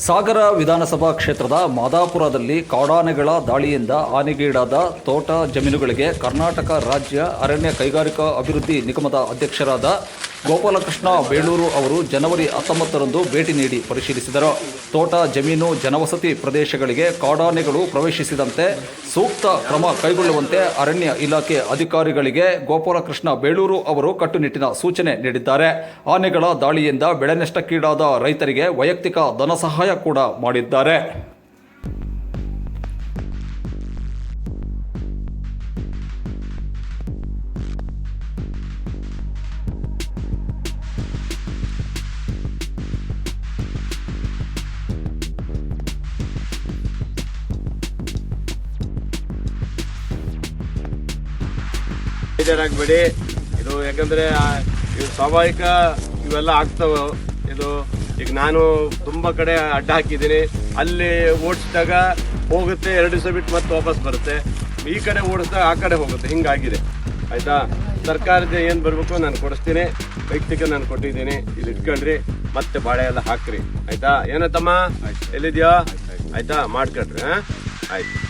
ಸಾಗರ ವಿಧಾನಸಭಾ ಕ್ಷೇತ್ರದ ಮಾದಾಪುರದಲ್ಲಿ ಕಾಡಾನೆಗಳ ದಾಳಿಯಿಂದ ಹಾನಿಗೀಡಾದ ತೋಟ ಜಮೀನುಗಳಿಗೆ ಕರ್ನಾಟಕ ರಾಜ್ಯ ಅರಣ್ಯ ಕೈಗಾರಿಕಾ ಅಭಿವೃದ್ಧಿ ನಿಗಮದ ಅಧ್ಯಕ್ಷರಾದ ಗೋಪಾಲಕೃಷ್ಣ ಬೇಳೂರು ಅವರು ಜನವರಿ ಹತ್ತೊಂಬತ್ತರಂದು ಭೇಟಿ ನೀಡಿ ಪರಿಶೀಲಿಸಿದರು. ತೋಟ, ಜಮೀನು, ಜನವಸತಿ ಪ್ರದೇಶಗಳಿಗೆ ಕಾಡಾನೆಗಳು ಪ್ರವೇಶಿಸಿದಂತೆ ಸೂಕ್ತ ಕ್ರಮ ಕೈಗೊಳ್ಳುವಂತೆ ಅರಣ್ಯ ಇಲಾಖೆ ಅಧಿಕಾರಿಗಳಿಗೆ ಗೋಪಾಲಕೃಷ್ಣ ಬೇಳೂರು ಅವರು ಕಟ್ಟುನಿಟ್ಟಿನ ಸೂಚನೆ ನೀಡಿದ್ದಾರೆ. ಆನೆಗಳ ದಾಳಿಯಿಂದ ಬೆಳೆ ನಷ್ಟಕ್ಕೀಡಾದ ರೈತರಿಗೆ ವೈಯಕ್ತಿಕ ಧನ ಸಹಾಯ ಕೂಡ ಮಾಡಿದ್ದಾರೆ. ಬೇಜಾರಾಗಬೇಡಿ. ಇದು ಯಾಕಂದ್ರೆ ಸ್ವಾಭಾವಿಕ ಇವೆಲ್ಲ ಆಗ್ತವೆ. ಇದು ಈಗ ನಾನು ತುಂಬಾ ಕಡೆ ಅಡ್ಡ ಹಾಕಿದ್ದೀನಿ. ಅಲ್ಲಿ ಓಡಿಸಿದಾಗ ಹೋಗುತ್ತೆ, ಎರಡು ದಿವಸ ಬಿಟ್ಟು ಮತ್ತೆ ವಾಪಸ್ ಬರುತ್ತೆ. ಈ ಕಡೆ ಓಡಿಸಿದಾಗ ಆ ಕಡೆ ಹೋಗುತ್ತೆ. ಹಿಂಗಾಗಿದೆ. ಆಯ್ತಾ? ಸರ್ಕಾರದ ಏನು ಬರಬೇಕು ನಾನು ಕೊಡಿಸ್ತೀನಿ. ವೈಯಕ್ತಿಕ ನಾನು ಕೊಟ್ಟಿದ್ದೀನಿ. ಇಲ್ಲಿ ಇಟ್ಕೊಂಡ್ರಿ ಮತ್ತೆ ಬಾಳೆ ಎಲ್ಲ ಹಾಕ್ರಿ. ಆಯ್ತಾ? ಏನತ್ತಮ್ಮ? ಎಲ್ಲಿದ್ಯಾ? ಆಯ್ತಾ? ಮಾಡ್ಕೊಡ್ರಿ ಹಾಂ? ಆಯ್ತು.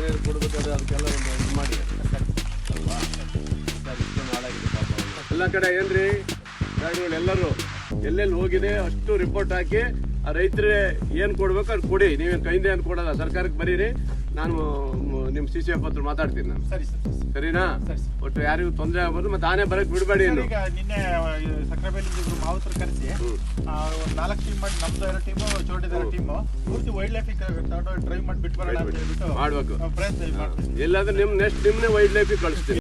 ಏನೇನು ಕೊಡ್ಬೇಕಾದ್ರೆ ಅದಕ್ಕೆಲ್ಲ ಒಂದು ಇದು ಮಾಡಿ ಅಲ್ವಾ? ಪಾಪ. ಎಲ್ಲ ಕಡೆ ಏನ್ರಿ ಗಾಡಿಗಳು ಎಲ್ಲರೂ ಎಲ್ಲೆಲ್ಲಿ ಹೋಗಿದೆ ಅಷ್ಟು ರಿಪೋರ್ಟ್ ಹಾಕಿ ಆ ರೈತರೇ ಏನು ಕೊಡ್ಬೇಕು ಅದು ಕೊಡಿ ನೀವೇನು ಕೈಯಿಂದ ಏನು ಕೊಡಲ್ಲ, ಸರ್ಕಾರಕ್ಕೆ ಬರೀರಿ ನಾನು ನಿಮ್ಮ ಸಿ ಸಿ ಎಫ್ ಹತ್ರ ಮಾತಾಡ್ತೀನಿ ನಾನು. ಸರಿ ಸರ್ ಸರಿನಾ? ಒಟ್ಟು ಯಾರಿಗೂ ತೊಂದರೆ ಆಗ್ಬೋದು ಮತ್ತೆ ಆನೆ ಬರಕ್ ಬಿಡಬೇಡಿ ಈಗ ನಿನ್ನೆ ಸಕ್ರೆಬೈಲಿ ಮಾವುತರು ಕರೆಸಿ ಒಂದು ನಾಲ್ಕು ಟೀಮ್ ಮಾಡಿ ನಮ್ದು ಎರಡು ಟೀಮು ಚೋಟಿದಾರ ಟೀಮು ಪೂರ್ತಿ ವೈಲ್ಡ್ ಲೈಫ್ ಡ್ರೈವ್ ಮಾಡಿ ಬಿಟ್ಟು ಬರೋಣ ಅಂತ ಹೇಳ್ಬಿಟ್ಟು ಮಾಡ್ಬೇಕು. ಪ್ರಯತ್ನ ಮಾಡ್ತೀವಿ ಎಲ್ಲಾದ್ರೂ ನಿಮ್ ನೆಕ್ಸ್ಟ್ ನಿಮ್ನೆ ವೈಲ್ಡ್ ಲೈಫಿಗೆ ಕಳಿಸ್ತೀನಿ.